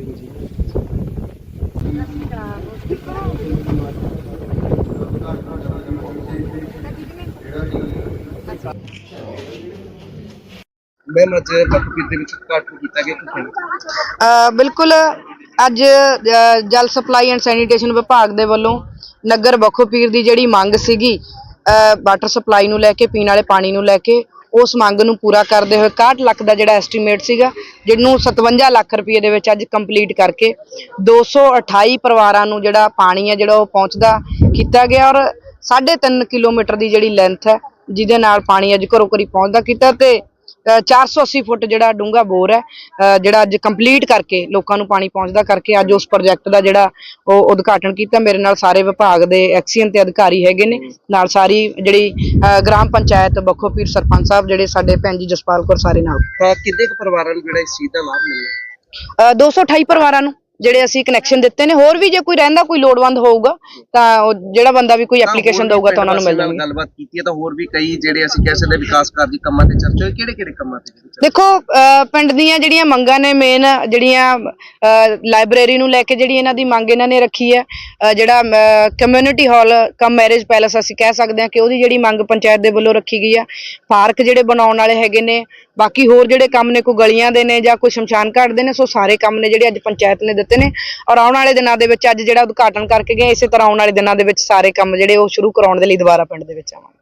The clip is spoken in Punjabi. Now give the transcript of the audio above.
ਰਹੇ ਜੀ। ਮੈਮ ਅੱਜ ਬਖਪੀਰ ਦੇ ਵਿੱਚ ਉਦਘਾਟਨ ਕੀਤਾ ਗਿਆ ਅ, ਬਿਲਕੁਲ ਅੱਜ ਅ, ਜਲ ਸਪਲਾਈ ਐਂਡ ਸੈਨੀਟੇਸ਼ਨ ਵਿਭਾਗ ਦੇ ਵੱਲੋਂ ਨਗਰ ਬਖੋਪੀਰ ਦੀ ਜਿਹੜੀ ਮੰਗ ਸੀਗੀ ਅ, ਵਾਟਰ ਸਪਲਾਈ ਨੂੰ ਲੈ ਕੇ ਪੀਣ ਵਾਲੇ ਪਾਣੀ ਨੂੰ ਲੈ ਕੇ ਉਸ ਮੰਗ ਨੂੰ ਪੂਰਾ ਕਰਦੇ ਹੋਏ 61 ਲੱਖ ਦਾ ਜਿਹੜਾ ਐਸਟੀਮੇਟ ਸੀਗਾ, ਜਿਹਨੂੰ 57 ਲੱਖ ਰੁਪਏ ਦੇ ਵਿੱਚ ਅੱਜ ਕੰਪਲੀਟ ਕਰਕੇ 228 ਪਰਿਵਾਰਾਂ ਨੂੰ ਜਿਹੜਾ ਪਾਣੀ ਹੈ ਜਿਹੜਾ ਉਹ ਪਹੁੰਚਦਾ ਕੀਤਾ ਗਿਆ ਔਰ 3.5 ਕਿਲੋਮੀਟਰ ਦੀ ਜਿਹੜੀ ਲੈਂਥ ਹੈ, ਜਿਹਦੇ ਨਾਲ ਪਾਣੀ ਅੱਜ ਘਰੋਂ ਘਰੀ ਪਹੁੰਚਦਾ ਕੀਤਾ ਤੇ 480 ਫੁੱਟ ਜਿਹੜਾ ਡੂੰਘਾ ਬੋਰ ਹੈ ਜਿਹੜਾ ਅੱਜ ਕੰਪਲੀਟ ਕਰਕੇ ਲੋਕਾਂ ਨੂੰ ਪਾਣੀ ਪਹੁੰਚਦਾ ਕਰਕੇ ਅੱਜ ਉਸ ਪ੍ਰੋਜੈਕਟ ਦਾ ਜਿਹੜਾ ਉਹ ਉਦਘਾਟਨ ਕੀਤਾ। ਮੇਰੇ ਨਾਲ ਸਾਰੇ ਵਿਭਾਗ ਦੇ ਐਕਸੀਅਨ ਤੇ ਅਧਿਕਾਰੀ ਹੈਗੇ ਨੇ। ਨਾਲ ਸਾਰੀ ਜਿਹੜੀ ਗ੍ਰਾਮ ਪੰਚਾਇਤ ਬਖੋਪੀਰ ਸਰਪੰਚ ਸਾਹਿਬ ਜਿਹੜੇ ਸਾਡੇ ਭੈਣ ਜੀ ਜਸਪਾਲ ਕੌਰ ਸਾਰੇ ਨਾਲ। ਕਿੰਨੇ ਕੁ ਪਰਿਵਾਰਾਂ ਨੂੰ ਜਿਹੜਾ ਇਸ ਚੀਜ਼ ਦਾ ਲਾਭ ਮਿਲਣਾ ਅ, 228 ਪਰਿਵਾਰਾਂ ਨੂੰ। ਜਿਹੜੇ ਅਸੀਂ ਕਨੈਕਸ਼ਨ ਦਿੱਤੇ ਨੇ ਹੋਰ ਵੀ ਜੇ ਕੋਈ ਰਹਿੰਦਾ ਕੋਈ ਲੋੜਵੰਦ ਹੋਊਗਾ ਤਾਂ ਉਹ ਜਿਹੜਾ ਬੰਦਾ ਵੀ ਕੋਈ ਐਪਲੀਕੇਸ਼ਨ ਦਊਗਾ ਤਾਂ ਉਹਨਾਂ ਨੂੰ ਮਿਲ ਜਾਣਗੇ। ਗੱਲਬਾਤ ਕੀਤੀ ਹੈ ਤਾਂ ਹੋਰ ਵੀ ਕਈ ਜਿਹੜੇ ਅਸੀਂ ਕਹਿ ਸਕਦੇ ਵਿਕਾਸ ਕਾਰਜੀ ਕੰਮਾਂ ਤੇ ਚਰਚਾ ਹੋਈ ਕਿਹੜੇ ਕਿਹੜੇ ਕੰਮਾਂ ਤੇ ਚਰਚਾ? ਦੇਖੋ ਪਿੰਡ ਦੀਆਂ ਜਿਹੜੀਆਂ ਮੰਗਾਂ ਨੇ ਮੇਨ ਜਿਹੜੀਆਂ ਲਾਇਬ੍ਰੇਰੀ ਨੂੰ ਲੈ ਕੇ ਜਿਹੜੀ ਇਹਨਾਂ ਦੀ ਮੰਗ ਇਹਨਾਂ ਨੇ ਰੱਖੀ ਹੈ ਜਿਹੜਾ community hall cum marriage palace ਅਸੀਂ ਕਹਿ ਸਕਦੇ ਹਾਂ ਕਿ ਉਹਦੀ ਜਿਹੜੀ ਮੰਗ ਪੰਚਾਇਤ ਦੇ ਵੱਲੋਂ ਰੱਖੀ ਗਈ ਆ ਪਾਰਕ ਜਿਹੜੇ ਬਣਾਉਣ ਵਾਲੇ ਹੈਗੇ ਨੇ ਬਾਕੀ ਹੋਰ ਜਿਹੜੇ ਕੰਮ ਨੇ, ਕੋਈ ਗਲੀਆਂ ਦੇ ਨੇ ਜਾਂ ਕੋਈ ਸ਼ਮਸ਼ਾਨ ਘਾਟ ਦੇ ਨੇ, ਸੋ ਸਾਰੇ ਕੰਮ ਨੇ ਜਿਹੜੇ ਅੱਜ ਪੰਚਾਇਤ ਨੇ ਦਿੱਤੇ ਨੇ। ਔਰ ਆਉਣ ਵਾਲੇ ਦਿਨਾਂ ਦੇ ਵਿੱਚ ਅੱਜ ਜਿਹੜਾ ਉਦਘਾਟਨ ਕਰਕੇ ਗਏ, ਇਸੇ ਤਰ੍ਹਾਂ ਆਉਣ ਵਾਲੇ ਦਿਨਾਂ ਦੇ ਵਿੱਚ ਸਾਰੇ ਕੰਮ ਜਿਹੜੇ ਉਹ ਸ਼ੁਰੂ ਕਰਾਉਣ ਦੇ ਲਈ ਦੁਬਾਰਾ ਪਿੰਡ ਦੇ ਵਿੱਚ ਆਵਾਂਗੇ।